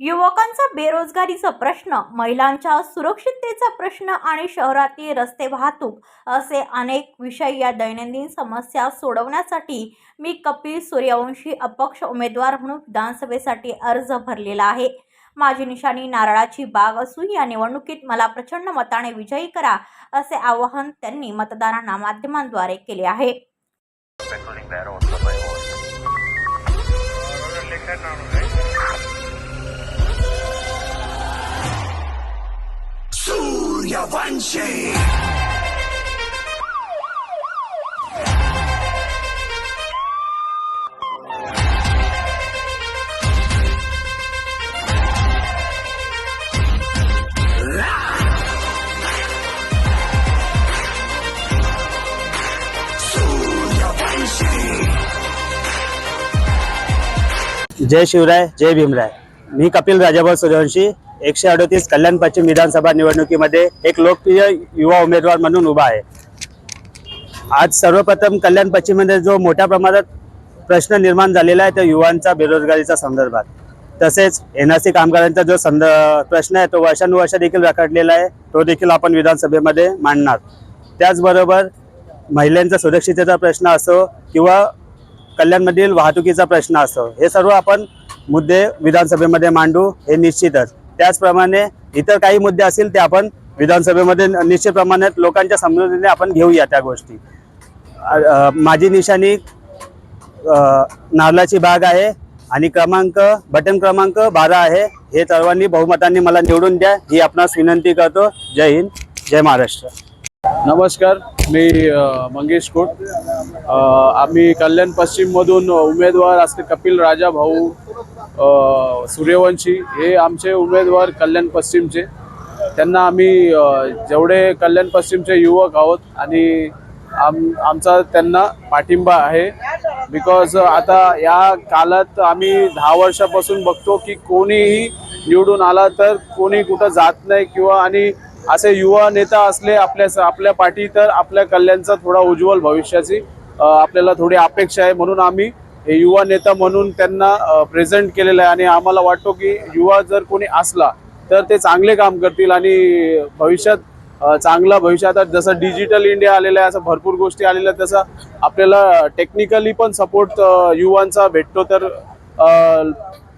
युवकांचा बेरोजगारीचा प्रश्न महिलांच्या सुरक्षिततेचा प्रश्न आणि शहरातील रस्ते वाहतूक असे अनेक विषय या दैनंदिन समस्या सोडवण्यासाठी मी कपिल सूर्यवंशी अपक्ष उमेदवार म्हणून विधानसभेसाठी अर्ज भरलेला आहे. माझी निशाणी नारळाची बाग असून या निवडणुकीत मला प्रचंड मताने विजयी करा असे आवाहन त्यांनी मतदारांना माध्यमांद्वारे केले आहे. 有關係。જય શિવરાય જય ભીમરાય मी कपिल राजाभाऊ सूर्यवंशी एकशे अडतीस कल्याण पश्चिम विधानसभा निवडणुकीमध्ये एक लोकप्रिय युवा उमेदवार म्हणून उभा आहे. आज सर्वप्रथम कल्याण पश्चिममध्ये जो मोठ्या प्रमाणात प्रश्न निर्माण झालेला आहे तो युवांचा बेरोजगारीचा संदर्भात. तसेच एन आर सी कामगारांचा जो संद प्रश्न आहे तो वर्षानुवर्ष देखील रखडलेला आहे तो देखील आपण विधानसभेमध्ये मांडणार. त्याचबरोबर महिलांचा सुरक्षितेचा प्रश्न असो किंवा कल्याणमधील वाहतुकीचा प्रश्न असो हे सर्व आपण मुद्दे विधानसभेमध्ये मांडू हे निश्चितच. त्याचप्रमाणे इतर काही मुद्दे असतील ते आपण विधानसभेमध्ये निश्चित प्रमाणात लोकांच्या समजुतीने आपण घेऊया त्या गोष्टी. माझी निशाणी नारळाची बाग आहे आणि क्रमांक बटन क्रमांक बारा आहे. हे सर्वांनी बहुमतांनी मला निवडून द्या. ही आपणास विनंती करतो. जय हिंद जय महाराष्ट्र. नमस्कार मी मंगेश कोट. आम्ही कल्याण पश्चिममधून उमेदवार असते कपिल राजा भाऊ सूर्यवंशी हे आमचे उमेदवार कल्याण पश्चिमचे. त्यांना आम्ही जेवढे कल्याण पश्चिमचे युवक आहोत आणि आम आमचा त्यांना पाठिंबा आहे. बिकॉज आता या काळात आम्ही दहा वर्षापासून बघतो की कोणीही निवडून आला तर कोणी कुठं जात नाही किंवा आणि असे युवा नेता असले आपल्या आपल्या पाठी तर आपल्या कल्याणचा थोडा उज्ज्वल भविष्याची आपल्याला थोडी अपेक्षा आहे. म्हणून आम्ही युवा नेता म्हणून त्यांना प्रेझेंट केलेलं आहे. आणि आम्हाला वाटतो की युवा जर कोणी असला तर ते चांगले काम करतील आणि भविष्यात चांगला भविष्यात आता जसं डिजिटल इंडिया आलेलं आहे असं भरपूर गोष्टी आलेल्या आहेत. तसं आपल्याला टेक्निकली पण सपोर्ट युवांचा भेटतो. तर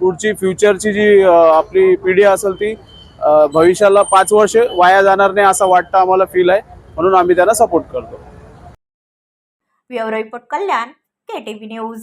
पुढची फ्युचरची जी आपली पिढी असेल ती भविष्याला पाच वर्ष वाया जाणार नाही असं वाटतं आम्हाला फील आहे. म्हणून आम्ही त्यांना सपोर्ट करतो. Bureau report Kalyan KTV news